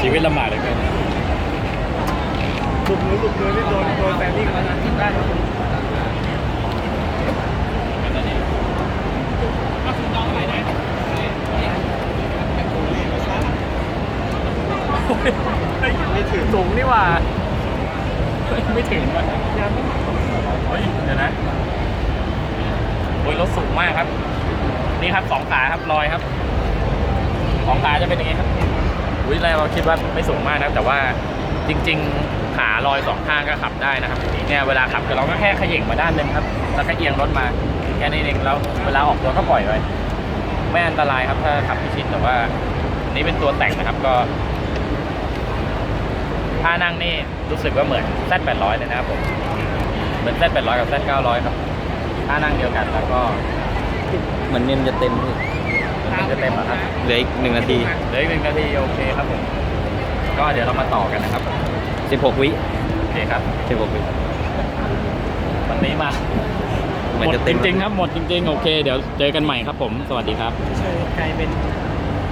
ชีวิตลำบากเหลยเกินหลุดมือหลุดมือนี่โดนโดนแฟนนี่กันแล้วนะได้ครับผมไม่ถึงสูงนี่หว่าเฮ้ยไม่ถึงว่ะเฮ้ยเดี๋ยวนะโอ้ยรถสูงมากครับ นี่ครับสองขาครับลอยครับสองขาจะเป็นอย่างงี้ครับ อุ้ยแรกเราคิดว่าไม่สูงมากนะแต่ว่าจริง ๆ ขาลอยสองข้างก็ขับได้นะครับเนี่ยเวลาขับคือเราก็แค่ขย่งมาด้านหนึงครับ แล้วก็เอียงรถมาแค่นี้เองแล้วเวลาออกตัวก็ปล่อยไว้ไม่อันตรายครับถ้าขับพิชิตแต่ว่านี่เป็นตัวแต่งนะครับก็ท่านั่งนี่รู้สึกว่าเหมือน Z 800 เลยนะครับผมเหมือน Z 800 กับ Z 900 ครับท่านั่งเดียวกันแล้วก็เหมือนเนียนจะเต็มพี่ จะเต็มอะครับเหลืออีกหนึ่งนาที เหลืออีกหนึ่งนาทีโอเคครับผม ก็เดี๋ยวเรามาต่อกันนะครับ16 วิโอเคครับ16วิวันนี้มาเหมือนหมดจะจเต็มริงๆครับหมดจริงๆ โอเค เดี๋ยวเจอกันใหม่ครับผม สวัสดีครับ กลายเป็น